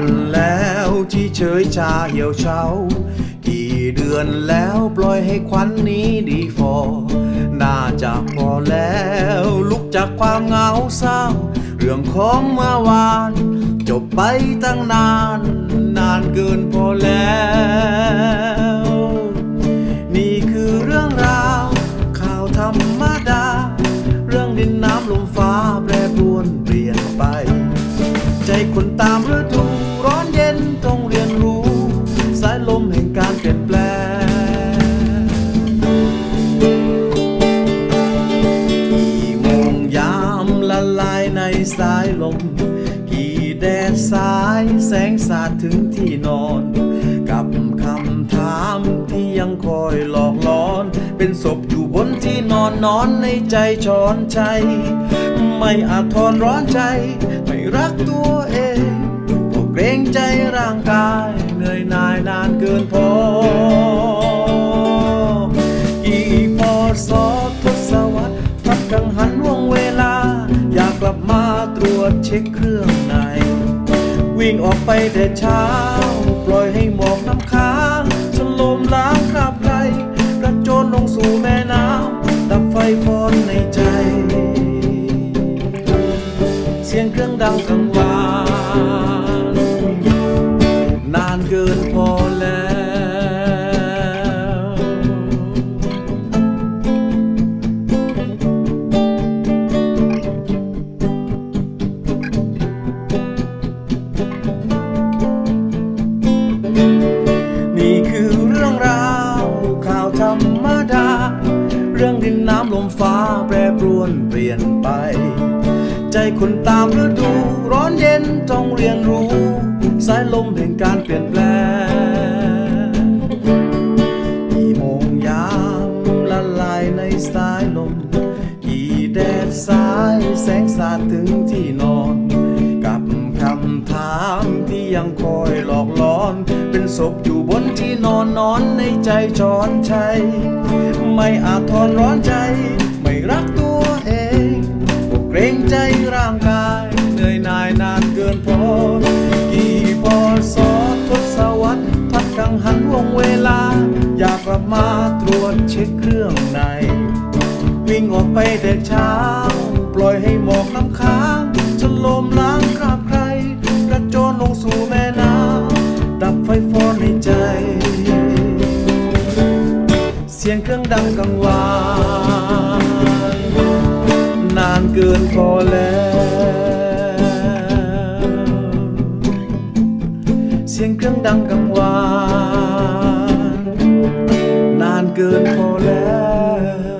วันแล้วที่เฉยชาเหี่ยวเฉากี่เดือนแล้วปล่อยให้ควันนี้ดีฟอ น่าจะพอแล้ว ลุกจากความเหงาเศร้า เรื่องของเมื่อวาน จบไปตั้งนาน นานเกินพอแล้วายลม กี่แดดสายแสงสาดถึงที่นอน กับคำถามที่ยังคอยหลอกหลอน เป็นศพอยู่บนที่นอนนอนในใจช้อนใจ ไม่อาจทนร้อนใจ ไม่รักตัวเองก็เกรงใจร่างกายเหนื่อยหน่ายนานเกินพอกี่พอสอทศวรรษพัดกังหันวงเวลา อยากกลับมาตรวจ เช็คเครื่องใน วิ่งออกไปแต่เช้า ปล่อยให้หมอกน้ำค้างฉลมล้างคราบไรกระโจนลงสู่แม่น้ำดับไฟฟอนในใจ เสียงเครื่องดังกัง คนตามฤดู ร้อนเย็นต้องเรียนรู้ สายลมแห่งการเปลี่ยนแปลงกี่โมงยามละลายในสายลม กี่แดดสายแสงสาดถึงที่นอน กับคำถามที่ยังคอยหลอกหลอน เป็นศพอยู่บนที่นอนนอนในใจจอนชัยไม่อาจทนร้อนใจ ใจร่างกายเหนื่อยหน่ายนานเกินพอกี่พอสอทศวรรษพัดกังหันวงเวลา อยากกลับมาตรวจเช็คเครื่องใน วิ่งออกไปแต่เช้า ปล่อยให้หมอกน้ำค้างฉลมล้างคราบใคร กระโจนลงสู่แม่น้ำดับไฟฟอนในใจ เสียงเครื่องดังกังวาน กินพอแล้ว เสียงเครื่องดังกังวาน นานเกินพอแล้ว